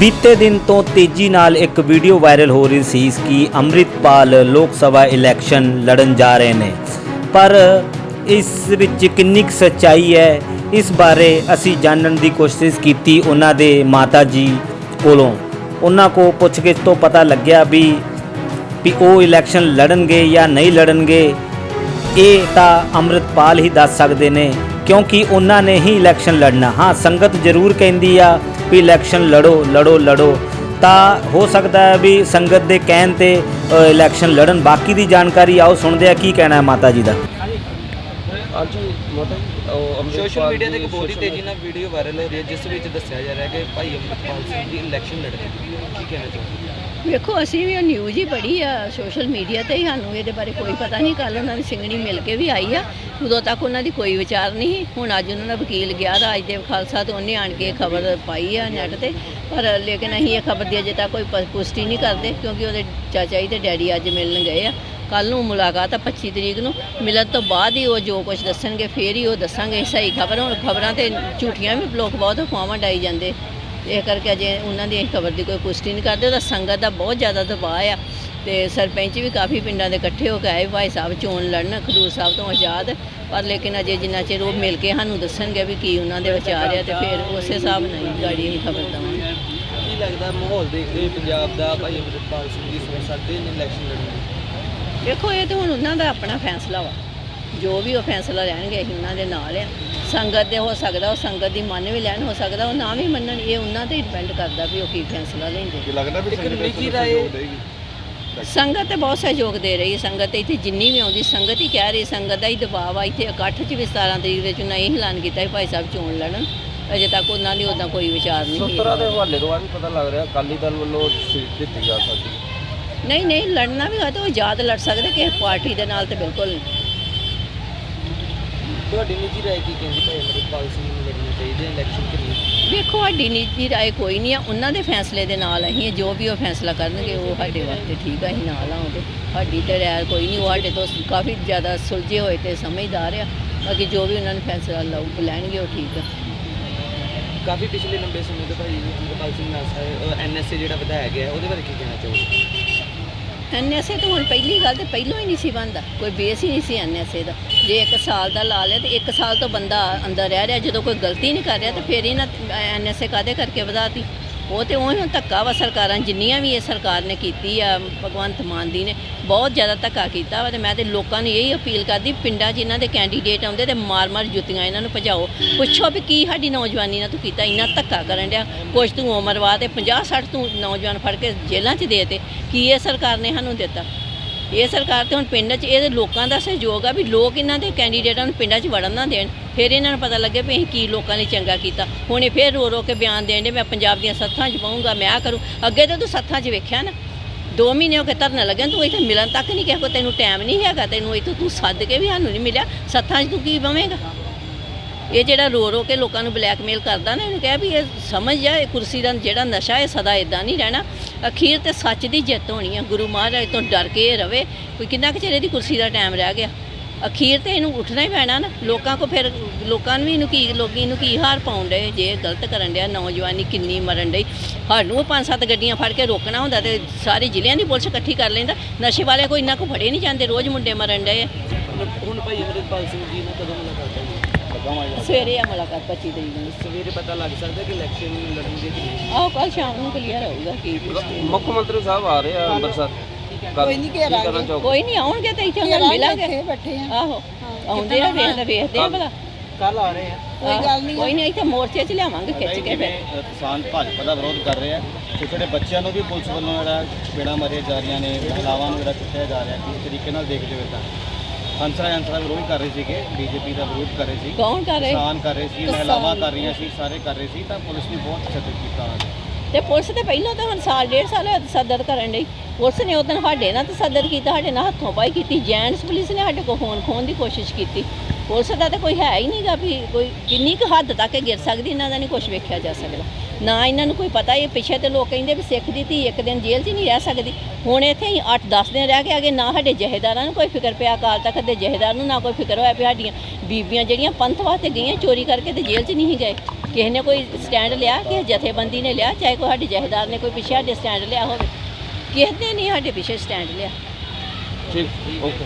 ਬੀਤੇ ਦਿਨ ਤੋਂ ਤੇਜ਼ੀ ਨਾਲ ਇੱਕ ਵੀਡੀਓ ਵਾਇਰਲ ਹੋ ਰਹੀ ਸੀ ਕਿ ਅੰਮ੍ਰਿਤਪਾਲ ਲੋਕ ਸਭਾ ਇਲੈਕਸ਼ਨ ਲੜਨ ਜਾ ਰਹੇ ਨੇ। ਪਰ ਇਸ ਵਿੱਚ ਕਿੰਨੀ ਕੁ ਸੱਚਾਈ ਹੈ, ਇਸ ਬਾਰੇ ਅਸੀਂ ਜਾਣਨ ਦੀ ਕੋਸ਼ਿਸ਼ ਕੀਤੀ ਉਹਨਾਂ ਦੇ ਮਾਤਾ ਜੀ ਕੋਲੋਂ। ਉਹਨਾਂ ਕੋ ਪੁੱਛਗਿੱਛ ਤੋਂ ਪਤਾ ਲੱਗਿਆ ਵੀ ਵੀ ਉਹ ਇਲੈਕਸ਼ਨ ਲੜਨਗੇ ਜਾਂ ਨਹੀਂ ਲੜਨਗੇ, ਇਹ ਤਾਂ ਅੰਮ੍ਰਿਤਪਾਲ ਹੀ ਦੱਸ ਸਕਦੇ ਨੇ, ਕਿਉਂਕਿ ਉਹਨਾਂ ਨੇ ਹੀ ਇਲੈਕਸ਼ਨ ਲੜਨਾ। ਹਾਂ, ਸੰਗਤ ਜ਼ਰੂਰ ਕਹਿੰਦੀ ਆ ਵੀ ਇਲੈਕਸ਼ਨ ਲੜੋ ਲੜੋ ਲੜੋ। ਤਾਂ ਹੋ ਸਕਦਾ ਹੈ ਵੀ ਸੰਗਤ ਦੇ ਕਹਿਣ ਤੇ ਇਲੈਕਸ਼ਨ ਲੜਨ। ਬਾਕੀ ਦੀ ਜਾਣਕਾਰੀ ਆਓ ਸੁਣਦੇ ਆ ਕੀ ਕਹਿਣਾ ਹੈ ਮਾਤਾ ਜੀ ਦਾ। ਹਾਂਜੀ ਮਾਤਾ ਜੀ ਉਹ ਅੰਮ੍ਰਿਤਪਾਲ ਸੋਸ਼ਲ ਮੀਡੀਆ ਤੇ ਇੱਕ ਬਹੁਤ ਹੀ ਤੇਜ਼ੀ ਨਾਲ ਵੀਡੀਓ ਵਾਇਰਲ ਹੋ ਰਹੀ ਹੈ ਜਿਸ ਵਿੱਚ ਦੱਸਿਆ ਜਾ ਰਿਹਾ ਹੈ ਕਿ ਭਾਈ ਅੰਮ੍ਰਿਤਪਾਲ ਸਿੰਘ ਜੀ ਇਲੈਕਸ਼ਨ ਲੜਨਗੇ ਕੀ ਕਹਿਣਾ ਚਾਹੁੰਦੇ ਵੇਖੋ, ਅਸੀਂ ਵੀ ਉਹ ਨਿਊਜ਼ ਹੀ ਪੜ੍ਹੀ ਆ ਸੋਸ਼ਲ ਮੀਡੀਆ ਤੇ ਹੀ ਸਾਨੂੰ ਇਹਦੇ ਬਾਰੇ ਕੋਈ ਪਤਾ ਨਹੀਂ। ਕੱਲ ਉਹਨਾਂ ਦੀ ਸਿੰਘਣੀ ਮਿਲ ਕੇ ਵੀ ਆਈ ਆ। ਉਦੋਂ ਤੱਕ ਉਹਨਾਂ ਦੀ ਕੋਈ ਵਿਚਾਰ ਨਹੀਂ ਸੀ। ਹੁਣ ਅੱਜ ਉਹਨਾਂ ਦਾ ਵਕੀਲ ਗਿਆ ਰਾਜਦੇਵ ਖਾਲਸਾ ਤੋਂ ਉਹਨੇ ਆਣ ਕੇ ਖਬਰ ਪਾਈ ਆ ਨੈਟ ਤੇ। ਪਰ ਲੇਕਿਨ ਅਸੀਂ ਇਹ ਖਬਰ ਦੀ ਅਜੇ ਤੱਕ ਕੋਈ ਪ- ਪੁਸ਼ਟੀ ਨਹੀਂ ਕਰਦੇ ਕਿਉਂਕਿ ਉਹਦੇ ਚਾਚਾ ਜੀ ਤੇ ਡੈਡੀ ਅੱਜ ਮਿਲਣ ਗਏ ਆ। ਕੱਲ ਨੂੰ ਮੁਲਾਕਾਤ ਆ 25 ਤਰੀਕ ਨੂੰ। ਮਿਲਣ ਤੋਂ ਬਾਅਦ ਹੀ ਉਹ ਜੋ ਕੁਝ ਦੱਸਣਗੇ, ਫੇਰ ਹੀ ਉਹ ਦੱਸਾਂਗੇ। ਸਹੀ ਖਬਰ ਹੁਣ ਖਬਰਾਂ ਤੇ ਝੂਠੀਆਂ ਵੀ ਲੋਕ ਬਹੁਤ ਅਫਵਾਹਾਂ ਡਾਈ ਜਾਂਦੇ। ਇਹ ਕਰਕੇ ਅਜੇ ਉਹਨਾਂ ਦੀ ਖਬਰ ਦੀ ਕੋਈ ਪੁਸ਼ਟੀ ਨਹੀਂ ਕਰਦੇ। ਉਹਦਾ ਸੰਗਤ ਦਾ ਬਹੁਤ ਜ਼ਿਆਦਾ ਦਬਾਅ ਆ ਤੇ ਸਰਪੰਚ ਵੀ ਕਾਫੀ ਪਿੰਡਾਂ ਦੇ ਇਕੱਠੇ ਹੋ ਕੇ ਆਏ। ਭਾਈ ਸਾਹਿਬ ਚੋਣ ਲੜਨ ਖਡੂਰ ਸਾਹਿਬ ਤੋਂ ਆਜ਼ਾਦ। ਪਰ ਲੇਕਿਨ ਅਜੇ ਜਿੰਨਾ ਚਿਰ ਉਹ ਮਿਲ ਕੇ ਸਾਨੂੰ ਦੱਸਣਗੇ ਵੀ ਕੀ ਉਹਨਾਂ ਦੇ ਵਿਚਾਰ ਆ ਤੇ ਫਿਰ ਉਸੇ ਹਿਸਾਬ ਨਾਲ ਹੀ ਗਾੜੀ ਅਸੀਂ ਖਬਰ ਦੇਵਾਂਗੇ। ਕੀ ਲੱਗਦਾ ਮਾਹੌਲ ਦੇਖਦੇ ਹੋਏ ਪੰਜਾਬ ਦਾ ਭਾਈ ਅੰਮ੍ਰਿਤਪਾਲ ਸਿੰਘ ਜੀ ਸੋਚ ਸਕਦੇ ਨੇ ਇਲੈਕਸ਼ਨ ਲੜਨ ਦੀ? ਦੇਖੋ ਇਹ ਤਾਂ ਹੁਣ ਉਹਨਾਂ ਦਾ ਆਪਣਾ ਫੈਸਲਾ ਵਾ। ਜੋ ਵੀ ਉਹ ਫੈਸਲਾ ਲੈਣਗੇ ਅਸੀਂ ਉਹਨਾਂ ਦੇ ਨਾਲ ਆ। ਸੰਗਤ ਦੇ ਹੋ ਸਕਦਾ ਉਹ ਸੰਗਤ ਦੀ ਮੰਨ ਵੀ ਲੈਣ ਹੋ ਸਕਦਾ ਉਹ ਨਾ ਵੀ ਮੰਨਣ ਇਹ ਉਹਨਾਂ ਤੇ ਡਿਪੈਂਡ ਕਰਦਾ ਵੀ ਉਹ ਕੀ ਫੈਸਲਾ ਲੈਂਦੇ। ਲੱਗਦਾ ਵੀ ਇੱਕ ਸੰਗਤ ਨਿੱਜੀ ਨੂੰ ਤੇ ਬਹੁਤ ਸਹਿਯੋਗ ਦੇ ਰਹੀ ਹੈ ਸੰਗਤ ਇੱਥੇ ਜਿੰਨੀ ਵੀ ਆਉਂਦੀ ਸੰਗਤ ਹੀ ਕਹਿ ਰਹੀ ਸੰਗਤ ਦਾ ਹੀ ਦਬਾਅ ਆ ਇੱਥੇ ਇਕੱਠ 'ਚ ਵੀ 17 ਤਰੀਕ ਦੇ ਚੁਣਾਈ ਇਹ ਐਲਾਨ ਕੀਤਾ ਸੀ ਭਾਈ ਸਾਹਿਬ ਚੋਣ ਲੜਨ ਅਜੇ ਤੱਕ ਉਹਨਾਂ ਦੀ ਉਦਾਂ ਕੋਈ ਵਿਚਾਰ ਨਹੀਂ ਸੂਤਰਾ ਦੇ ਹੈ ਹਵਾਲੇ ਤੋਂ ਆ ਵੀ ਪਤਾ ਲੱਗ ਰਿਹਾ ਅਕਾਲੀ ਦਲ ਵੱਲੋਂ ਸੀਟ ਦਿੱਤੀ ਜਾ ਸਕਦੀ ਹੈ। ਨਹੀਂ ਨਹੀਂ ਲੜਨਾ ਵੀ ਹੋਇਆ ਤਾਂ ਉਹ ਆਜ਼ਾਦ ਲੜ ਸਕਦੇ ਕਿਸੇ ਪਾਰਟੀ ਦੇ ਨਾਲ ਤੇ ਬਿਲਕੁਲ ਨਹੀਂ ਤੁਹਾਡੀ ਨਿੱਜੀ ਰਾਏ ਕੀ ਕਹਿੰਦੀ ਭਾਈ? ਅੰਮ੍ਰਿਤਪਾਲ ਸਿੰਘ ਨੂੰ ਲੜਨਾ ਚਾਹੀਦਾ ਇਲੈਕਸ਼ਨ ਕਿ ਨਹੀਂ? ਵੇਖੋ ਸਾਡੀ ਨਿੱਜੀ ਰਾਏ ਕੋਈ ਨਹੀਂ ਆ। ਉਹਨਾਂ ਦੇ ਫੈਸਲੇ ਦੇ ਨਾਲ ਅਸੀਂ ਜੋ ਵੀ ਉਹ ਫੈਸਲਾ ਕਰਨਗੇ ਉਹ ਸਾਡੇ ਵਾਸਤੇ ਠੀਕ ਆ ਅਸੀਂ ਨਾਲ ਆ ਉਹਦੇ। ਸਾਡੀ ਤੇ ਰਾਏ ਕੋਈ ਨਹੀਂ ਉਹ ਸਾਡੇ ਤੋਂ ਕਾਫੀ ਜ਼ਿਆਦਾ ਸੁਲਝੇ ਹੋਏ ਤੇ ਸਮਝਦਾਰ ਆ। ਬਾਕੀ ਜੋ ਵੀ ਉਹਨਾਂ ਨੇ ਫੈਸਲਾ ਲਊ ਲੈਣਗੇ ਉਹ ਠੀਕ ਆ। ਕਾਫੀ ਪਿਛਲੇ ਲੰਬੇ ਸਮੇਂ ਤੋਂ ਭਾਈ ਅੰਮ੍ਰਿਤਪਾਲ ਸਿੰਘ ਨਾਸਾ ਐਨਐਸਏ ਜਿਹੜਾ ਵਧਾਇਆ ਗਿਆ ਹੈ, ਉਹਦੇ ਬਾਰੇ ਕੀ ਕਹਿਣਾ ਚਾਹੋਗੇ? ਐਨਐਸਏ ਤਾਂ ਹੁਣ ਪਹਿਲੀ ਗੱਲ ਤੇ ਪਹਿਲੋਂ ਹੀ ਨਹੀਂ ਸੀ ਬੰਦਾ ਕੋਈ ਬੇਸ ਹੀ ਨਹੀਂ ਸੀ ਐਨਐਸਏ ਦਾ। ਜੇ 1 ਸਾਲ ਦਾ ਲਾ ਲਿਆ ਤੇ 1 ਸਾਲ ਤੋਂ ਬੰਦਾ ਅੰਦਰ ਰਹਿ ਰਿਹਾ, ਜਦੋਂ ਕੋਈ ਗਲਤੀ ਨਹੀਂ ਕਰ ਰਿਹਾ ਤਾਂ ਫਿਰ ਇਹਨਾਂ ਐਨਐਸਏ ਕਾਦੇ ਕਰਕੇ ਵਧਾਤੀ ਉਹ ਤੇ ਉਹ ਹੁਣ ਧੱਕਾ ਵਾ ਸਰਕਾਰਾਂ, ਜਿੰਨੀਆਂ ਵੀ ਇਹ ਸਰਕਾਰ ਨੇ ਕੀਤੀ ਆ, ਭਗਵੰਤ ਮਾਨ ਦੀ ਨੇ, ਬਹੁਤ ਜ਼ਿਆਦਾ ਧੱਕਾ ਕੀਤਾ ਵਾ ਤੇ ਮੈਂ ਤੇ ਲੋਕਾਂ ਨੂੰ ਇਹੀ ਅਪੀਲ ਕਰਦੀ, ਪਿੰਡਾਂ 'ਚ ਇਹਨਾਂ ਦੇ ਕੈਂਡੀਡੇਟ ਆਉਂਦੇ ਤੇ ਮਾਰ-ਮਾਰ ਜੁੱਤੀਆਂ ਇਹਨਾਂ ਨੂੰ ਭਜਾਓ। ਪੁੱਛੋ ਵੀ ਕੀ ਸਾਡੀ ਨੌਜਵਾਨੀ ਨਾਲ ਤੂੰ ਕੀਤਾ, ਇੰਨਾ ਧੱਕਾ ਕਰਨ ਡਿਆ। ਕੁਛ ਤੂੰ ਉਮਰ ਵਾ ਤੇ 50-60 ਤੂੰ ਨੌਜਵਾਨ ਫੜ ਕੇ ਜੇਲ੍ਹਾਂ 'ਚ ਦੇ ਤੇ, ਕੀ ਇਹ ਸਰਕਾਰ ਨੇ ਸਾਨੂੰ ਦਿੱਤਾ? ਇਹ ਸਰਕਾਰ ਤੇ ਹੁਣ ਪਿੰਡ 'ਚ ਇਹਦੇ ਲੋਕਾਂ ਦਾ ਸਹਿਯੋਗ ਆ ਵੀ ਲੋਕ ਇਹਨਾਂ ਦੇ ਕੈਂਡੀਡੇਟਾਂ ਨੂੰ ਪਿੰਡਾਂ 'ਚ ਵੜਨ ਨਾ ਦੇਣ। ਫਿਰ ਇਹਨਾਂ ਨੂੰ ਪਤਾ ਲੱਗੇ ਵੀ ਅਸੀਂ ਕੀ ਲੋਕਾਂ ਲਈ ਚੰਗਾ ਕੀਤਾ। ਹੁਣ ਇਹ ਫਿਰ ਰੋ ਰੋ ਕੇ ਬਿਆਨ ਦੇਣ ਦੇ ਮੈਂ ਪੰਜਾਬ ਦੀਆਂ ਸੱਥਾਂ 'ਚ ਪਾਉਂਗਾ ਮੈਂ ਆ ਕਰੂੰ। ਅੱਗੇ ਤਾਂ ਤੂੰ ਸੱਥਾਂ 'ਚ ਵੇਖਿਆ ਨਾ। ਦੋ ਮਹੀਨੇ ਹੋ ਕੇ ਧਰਨਾ ਲੱਗਿਆ, ਤੂੰ ਇੱਥੇ ਮਿਲਣ ਤੱਕ ਨਹੀਂ ਕਿਸੇ ਕੋ ਤੈਨੂੰ ਟਾਈਮ ਨਹੀਂ ਹੈਗਾ, ਤੈਨੂੰ ਇੱਥੋਂ ਤੂੰ ਸੱਦ ਕੇ ਵੀ ਸਾਨੂੰ ਨਹੀਂ ਮਿਲਿਆ। ਸੱਥਾਂ 'ਚ ਤੂੰ ਕੀ ਬਵੇਂਗਾ? ਇਹ ਜਿਹੜਾ ਰੋ ਰੋ ਕੇ ਲੋਕਾਂ ਨੂੰ ਬਲੈਕਮੇਲ ਕਰਦਾ ਨਾ, ਇਹਨੂੰ ਕਿਹਾ ਵੀ ਇਹ ਸਮਝ ਜਾ, ਇਹ ਕੁਰਸੀ ਦਾ ਜਿਹੜਾ ਨਸ਼ਾ, ਇਹ ਸਦਾ ਇਦਾਂ ਨਹੀਂ ਰਹਿਣਾ। ਅਖੀਰ ਤੇ ਸੱਚ ਦੀ ਜਿੱਤ ਹੋਣੀ ਹੈ ਗੁਰੂ ਮਹਾਰਾਜ ਤੋਂ ਡਰ ਕੇ ਇਹ ਰਵੇ ਕੋਈ ਕਿੰਨਾ ਕੁ ਚਿਰ ਇਹਦੀ ਕੁਰਸੀ ਦਾ ਟਾਈਮ ਰਹਿ ਗਿਆ। ਅਖੀਰ ਤੇ ਇਹਨੂੰ ਉੱਠਣਾ ਹੀ ਪੈਣਾ ਨਾ, ਲੋਕਾਂ ਕੋ ਫਿਰ, ਲੋਕਾਂ ਨੂੰ ਵੀ ਇਹਨੂੰ ਕੀ, ਲੋਕੀ ਇਹਨੂੰ ਕੀ ਹਾਰ ਪਾਉਣ ਡਏ, ਜੇ ਗਲਤ ਕਰਨ ਡਿਆ, ਨੌਜਵਾਨੀ ਕਿੰਨੀ ਮਰਨ ਡਈ। ਸਾਨੂੰ ਉਹ ਪੰਜ ਸੱਤ ਗੱਡੀਆਂ ਫੜ ਕੇ ਰੋਕਣਾ ਹੁੰਦਾ ਤੇ ਸਾਰੇ ਜ਼ਿਲ੍ਹਿਆਂ ਦੀ ਪੁਲਿਸ ਇਕੱਠੀ ਕਰ ਲੈਂਦਾ। ਨਸ਼ੇ ਵਾਲਿਆਂ ਕੋਈ ਇੰਨਾ ਕੋ ਫੜੇ ਨਹੀਂ ਜਾਂਦੇ, ਰੋਜ਼ ਮੁੰਡੇ ਮਰਨ ਡਏ ਹੁਣ- ਭਾਈ ਅੰਮ੍ਰਿਤਪਾਲ ਸਿੰਘ ਜੀ ਨਾਲ ਕਦੋਂ ਮੁਲਾਕਾਤ ਹੋਈ? ਸਵੇਰੇ ਆ ਮੁਲਾਕਾਤ 25 ਤਰੀਕ ਨੂੰ। ਸਵੇਰੇ ਪਤਾ ਲੱਗ ਸਕਦਾ ਕਿ ਇਲੈਕਸ਼ਨ ਲੜਨਗੇ ਕਿ ਨਹੀਂ। ਆਹ ਕੱਲ ਸ਼ਾਮ ਨੂੰ ਕਲੀਅਰ ਹੋਊਗਾ ਕੀ ਮੁੱਖ ਮੰਤਰੀ ਸਾਹਿਬ ਆ ਰਹੇ ਆ ਅੰਮ੍ਰਿਤਸਰ। ਕੋਈ ਨਹੀਂ ਕੋਈ ਨਹੀਂ ਆਉਣਗੇ ਤਾਂ ਇੱਥੇ ਉਹਨਾਂ ਨੂੰ ਮਿਲਾਂਗੇ। ਬੈਠੇ ਆ। ਆਹੋ ਆਉਂਦੇ ਆ ਵੇਖਦੇ ਵੇਖਦੇ ਆ ਭਲਾ। ਕੱਲ ਆ ਰਹੇ ਆ। ਕੋਈ ਗੱਲ ਨਹੀਂ ਕੋਈ ਨਹੀਂ ਇੱਥੇ ਮੋਰਚੇ 'ਚ ਲਿਆਵਾਂਗੇ ਖਿੱਚ ਕੇ ਫਿਰ। ਕਿਸਾਨ ਭਾਜਪਾ ਦਾ ਵਿਰੋਧ ਕਰ ਰਹੇ ਆ। ਛੋਟੇ ਛੋਟੇ ਬੱਚਿਆਂ ਨੂੰ ਵੀ ਪੁਲਿਸ ਵੱਲੋਂ ਜਿਹੜਾ ਪੇੜਾਂ ਮਾਰੀਆਂ ਜਾ ਰਹੀਆਂ ਨੇ ਮਹਿਲਾਵਾਂ ਨੂੰ ਜਿਹੜਾ ਕੁੱਟਿਆ ਜਾ ਰਿਹਾ ਕਿਸ ਤਰੀਕੇ ਨਾਲ ਦੇਖਦੇ ਹੋ ਤਾਂ ਹੰਸਰਾ ਹੰਸਰਾ ਵਿਰੋਧ ਕਰ ਰਹੇ ਸੀਗੇ ਬੀਜੇਪੀ ਦਾ ਵਿਰੋਧ ਕਰ ਰਹੇ ਸੀ। ਕੌਣ ਕਰ ਰਹੇ? ਕਿਸਾਨ ਕਰ ਰਹੇ ਸੀ ਮਹਿਲਾਵਾਂ ਕਰ ਰਹੀਆਂ ਸੀ ਸਾਰੇ ਕਰ ਰਹੇ ਸੀ ਤਾਂ ਪੁਲਿਸ ਨੇ ਬਹੁਤ ਤਸ਼ੱਦਦ ਕੀਤਾ ਉਹਨਾਂ ਤੇ। ਤੇ ਪੁਲਿਸ ਤੇ ਪਹਿਲਾਂ ਤਾਂ ਹੁਣ ਸਾਲ ਡੇਢ ਸਾਲ ਹੋਇਆ ਤਸੱਦਦ ਕਰਨ ਲਈ ਪੁਲਿਸ ਨੇ ਉਦੋਂ ਸਾਡੇ ਨਾਲ ਤਸੱਦਦ ਕੀਤਾ ਸਾਡੇ ਨਾਲ ਹੱਥੋਂ ਪਾਈ ਕੀਤੀ ਜੈਂਟਸ ਪੁਲਿਸ ਨੇ ਸਾਡੇ ਕੋਲ ਫੋਨ ਖੋਣ ਦੀ ਕੋਸ਼ਿਸ਼ ਕੀਤੀ। ਪੁਲਿਸ ਦਾ ਤਾਂ ਕੋਈ ਹੈ ਹੀ ਨਹੀਂਗਾ ਵੀ ਕੋਈ ਕਿੰਨੀ ਕੁ ਹੱਦ ਤੱਕ ਗਿਰ ਸਕਦੀ ਇਹਨਾਂ ਦਾ ਨਹੀਂ ਕੁਝ ਵੇਖਿਆ ਜਾ ਸਕਦਾ। ਨਾ ਇਹਨਾਂ ਨੂੰ ਕੋਈ ਪਤਾ, ਇਹ ਪਿੱਛੇ ਤੇ ਲੋਕ ਕਹਿੰਦੇ ਵੀ ਸਿੱਖ ਦੀ ਧੀ ਇੱਕ ਦਿਨ ਜੇਲ੍ਹ 'ਚ ਨਹੀਂ ਰਹਿ ਸਕਦੀ। ਹੁਣ ਇੱਥੇ ਹੀ 8-10 ਦਿਨ ਰਹਿ ਕੇ ਅਗੇ ਨਾ ਸਾਡੇ ਜਹੇਦਾਰਾਂ ਨੂੰ ਕੋਈ ਫਿਕਰ ਪਿਆ, ਅਕਾਲ ਤਖਤ ਦੇ ਜਹੇਦਾਰ ਨੂੰ ਨਾ ਕੋਈ ਫਿਕਰ ਹੋਇਆ ਵੀ ਸਾਡੀਆਂ ਬੀਬੀਆਂ ਜਿਹੜੀਆਂ ਪੰਥ ਵਾਸਤੇ ਗਈਆਂ ਚੋਰੀ ਕਰਕੇ ਤੇ ਜੇਲ੍ਹ 'ਚ ਨਹੀਂ ਗਏ। ਕਿਸੇ ਨੇ ਕੋਈ ਸਟੈਂਡ ਲਿਆ, ਕਿਸੇ ਜਥੇਬੰਦੀ ਨੇ ਲਿਆ, ਚਾਹੇ ਕੋਈ ਸਾਡੇ ਜਹੇਦਾਰ ਨੇ ਕੋਈ ਪਿੱਛੇ ਸਾਡੇ ਸਟੈਂਡ ਲਿਆ ਹੋਵੇ। ਕਿਸੇ ਨੇ ਨਹੀਂ ਸਾਡੇ ਪਿੱਛੇ ਸਟੈਂਡ ਲਿਆ। ਠੀਕ, ਓਕੇ।